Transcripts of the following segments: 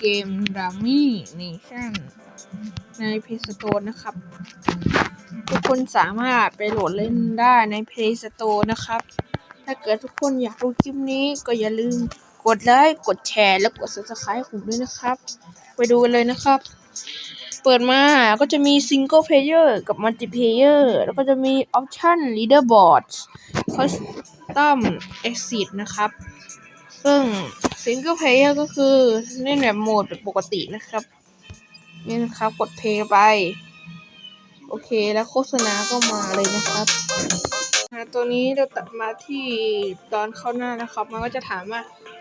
เกมดัมมี่เนชั่นใน Play Store นะครับ ทุกคนสามารถไปโหลดเล่นได้ใน Play Store นะครับ ถ้าเกิดทุกคนอยากดูคลิปนี้ก็อย่าลืมกดไลค์กดแชร์ และกด Subscribe ผมด้วยนะครับ ไปดูกันเลยนะครับ เปิดมาก็จะมี Single Player กับ Multiplayer แล้วก็จะมี Option Leaderboard Custom Exit นะครับ ซึ่ง Single Player ก็คือเล่นแบบโหมดแบบปกตินะครับนี่นะครับกดเพลย์ไป โอเคแล้วโฆษณาก็มาเลยนะครับอ่าตัวนี้เราตัดมาที่ตอนเข้าหน้านะครับ มันก็จะถามว่า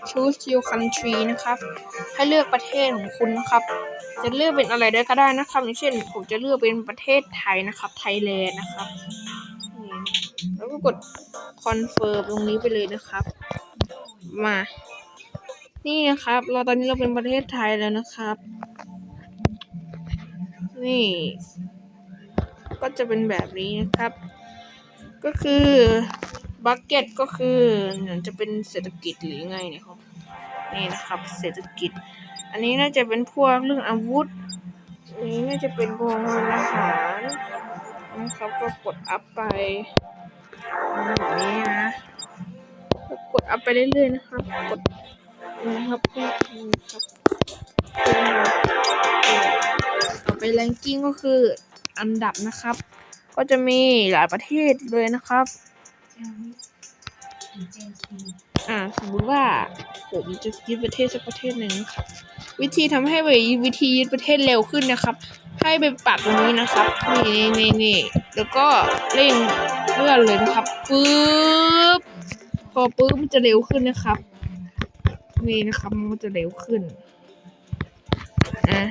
choose your country นะครับ ให้เลือกประเทศของคุณนะครับ จะเลือกเป็นอะไรได้ก็ได้นะครับอย่างเช่นผมจะเลือกเป็นประเทศไทยนะครับไทยแลนด์นะครับแล้วก็กด confirm ตรงนี้ไปเลยนะครับ มา นี่นะครับ เราตอนนี้เราเป็นประเทศไทยแล้วนะครับ นี่ ก็จะเป็นแบบนี้นะครับ ก็คือบักเก็ตก็คือเหมือนจะเป็นเศรษฐกิจหรือไงเนี่ยครับ นี่นะครับ เศรษฐกิจ อันนี้น่าจะเป็นพวกเรื่องอาวุธอันนี้น่าจะเป็นพวกอาหารนะครับก็กดอัพไปแบบนี้นะก็กดอัพไปเรื่อยๆนะครับกด นะครับนี่ครับต่อไปแรงกิ้งก็คืออันดับนะครับ ก็จะมีหลายประเทศเลยนะครับ อ่าสมมติว่าผมจะยึดประเทศสักประเทศหนึ่งครับ วิธีทำให้วิธียึดประเทศเร็วขึ้นนะครับ ให้ไปปัดตรงนี้นะครับนี่นี่นี่แล้วก็เร่งเลื่อนเลยนะครับปึ๊บพอปึ๊บมันจะเร็วขึ้นนะครับ นี่นะครับมันจะเร็วขึ้นอะ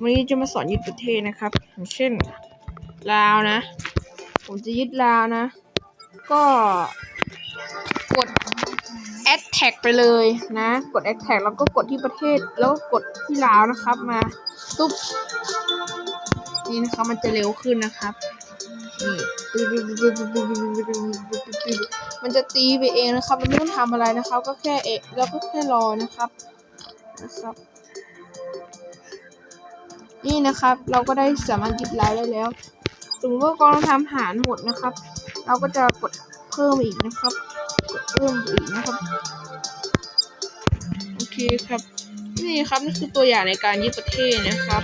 วันนี้จะมาสอนยึดประเทศนะครับ อย่างเช่นลาวนะ ผมจะยึดลาวนะ ก็กด add tag ไปเลยนะ กด add tag แล้วก็กดที่ประเทศแล้วก็กดที่ลาวนะครับมาตุ๊บนี่นะครับมันจะเร็วขึ้นนะครับ นี่มันจะตีไปเองนะครับ มันไม่ต้องทำอะไรนะครับ ก็แค่เอะแล้วก็แค่รอนะครับนะครับ นี่นะครับ เราก็ได้สามารถยึดไลน์ได้แล้วสมมติว่ากองทำหารหมดนะครับ เราก็จะกดเพิ่มอีกนะครับ กดเพิ่มอีกนะครับ โอเคครับ นี่ครับนี่คือตัวอย่างในการยึดประเทศนะครับ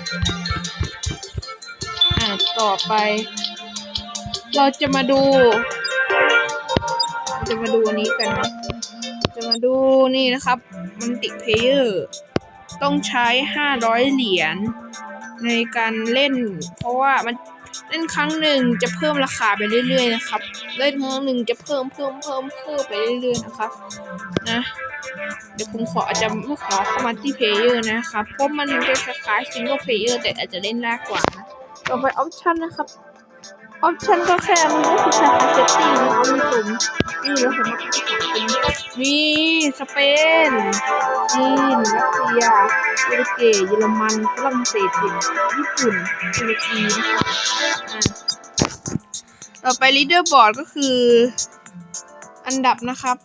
อ่าต่อไป เราจะมาดู จะมาดูอันนี้กันนะจะมาดูนี่นะครับ มันติเพเยอร์ต้องใช้ 500 เหรียญในการเล่น เพราะว่ามันเล่นครั้งหนึ่งจะเพิ่มราคาไปเรื่อยๆนะครับ เล่นครั้งหนึ่งจะเพิ่มเพิ่มเพิ่มเพิ่มไปเรื่อยๆนะครับนะ เดี๋ยวผมขออาจจะไม่ขอเข้ามาที่เพลเยอร์นะครับ เพราะมันจะคล้ายๆซิงเกิลเพลเยอร์แต่อาจจะเล่นยากกว่านะ ต่อไปออปชันนะครับ ออปชันก็แค่มันก็คือใช้คอนเซปติ้งนะครับมีผมนี่แล้วผมมาภาษาเป็นมีสเปนจีนรัสเซียโปรตุเกสเยอรมันฝรั่งเศสญี่ปุ่นตุรกีนะครับอ่าต่อไปลีดเดอร์บอร์ดก็คือ อันดับนะครับ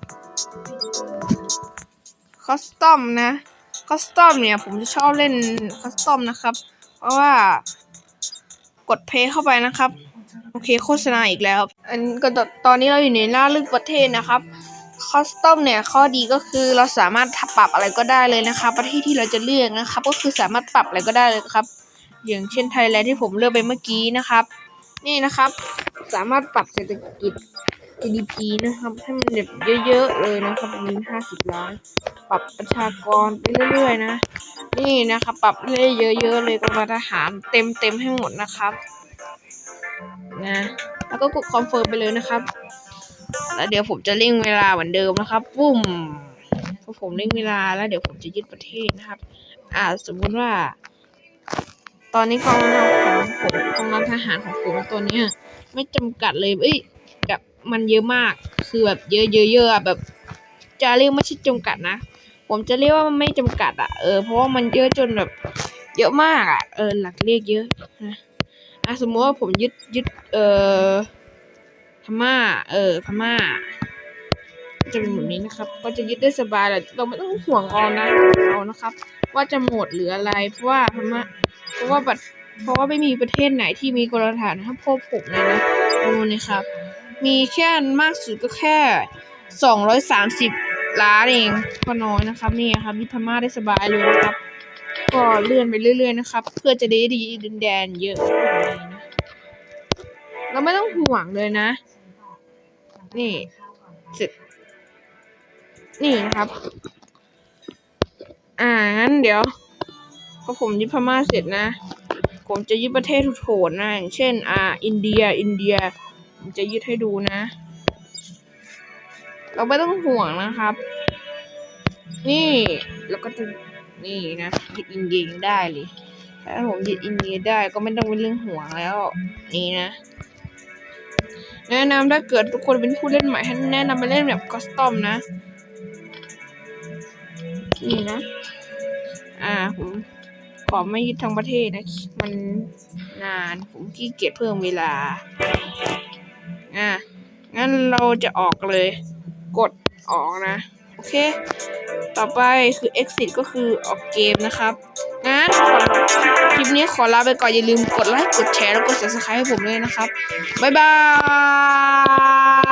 คอสตอมนะคอสตอมเนี่ยผมจะชอบเล่นคอสตอมนะครับ เพราะว่ากดเพย์เข้าไปนะครับ โอเคโฆษณาอีกแล้ว อันก็ตอนนี้เราอยู่ในหน้าลือกประเทศนะครับคอสตอมเนี่ยข้อดีก็คือเราสามารถปรับอะไรก็ได้เลยนะครับ ประเทศที่เราจะเลือกนะครับ ก็คือสามารถปรับอะไรก็ได้เลยครับ อย่างเช่นไทยแลนด์ที่ผมเลือกไปเมื่อกี้นะครับ นี่นะครับ สามารถปรับเศรษฐกิจ GDP นะครับ ให้มันแบบเยอะๆเลยนะครับมีห้าสิบล้าน ปรับประชากรไปเรื่อยๆนะ นี่นะครับ ปรับเรื่อยเยอะๆเลยกองทหารเต็มเต็มๆให้หมดนะครับ นะ แล้วก็กดคอนเฟิร์มไปเลยนะครับ แล้วเดี๋ยวผมจะเร่งเวลาเหมือนเดิมนะครับปุ้มพอผมเร่งเวลาแล้วเดี๋ยวผมจะยึดประเทศนะครับ อ่าสมมุติว่า ตอนนี้กองกำลังของผมกองกำลังทหารของผมตัวเนี้ยไม่จำกัดเลยเอ้ยแบบมันเยอะมากคือแบบเยอะเยอะเยอะแบบ จะเรียกไม่ใช่จำกัดนะ ผมจะเรียกว่ามันไม่จำกัดอะเออเพราะว่ามันเยอะจนแบบ เยอะมากอะเออหลักเลขเยอะนะ อะสมมติว่าผมยึดยึดเอ่อพม่า เออพม่า จะเป็นแบบนี้นะครับ ก็จะยึดได้สบายแหละเราไม่ต้องห่วงเอานะเอานะครับ ว่าจะหมดหรืออะไร เพราะว่าพม่าเพราะว่าบัตรเพราะว่าไม่มีประเทศไหนที่มีกรฐานเท่าพวกผมเลยนะดูนี่ครับ มีแค่มากสุดก็แค่สองร้อยสามสิบล้านเองก็น้อยนะครับนี่ครับที่พม่าได้สบายเลยนะครับ ก็เลื่อนไปเรื่อยๆนะครับ เพื่อจะได้ดีดินแดนเยอะเราไม่ต้องห่วงเลยนะ นี่เสร็จนี่นะครับ อ่างั้นเดี๋ยวพอผมยึดพม่าเสร็จนะ ผมจะยึดประเทศทุกโถนนะอย่างเช่น อ่า อินเดีย อินเดีย ผมจะยึดให้ดูนะ เราไม่ต้องห่วงนะครับ นี่ แล้วก็จะ นี่นะยึดอินเดียยังได้เลยถ้าผมยึดอินเดียได้ก็ไม่ต้องเป็นเรื่องห่วงแล้ว นี่นะ แนะนำถ้าเกิดทุกคนเป็นผู้เล่นใหม่ให้แนะนำไปเล่นแบบคอสตอมนะ นี่นะ อ่าผมขอไม่ยึดทั้งประเทศนะ มันนานผมขี้เกียจเพิ่มเวลา อ่างั้นเราจะออกเลย กดออกนะ โอเค ต่อไปคือ exit ก็คือออกเกมนะครับ งั้นคลิปนี้ขอลาไปก่อนอย่าลืมกดไลค์ กดแชร์ แล้วกด subscribe ให้ผมด้วยนะครับ บ๊ายบาย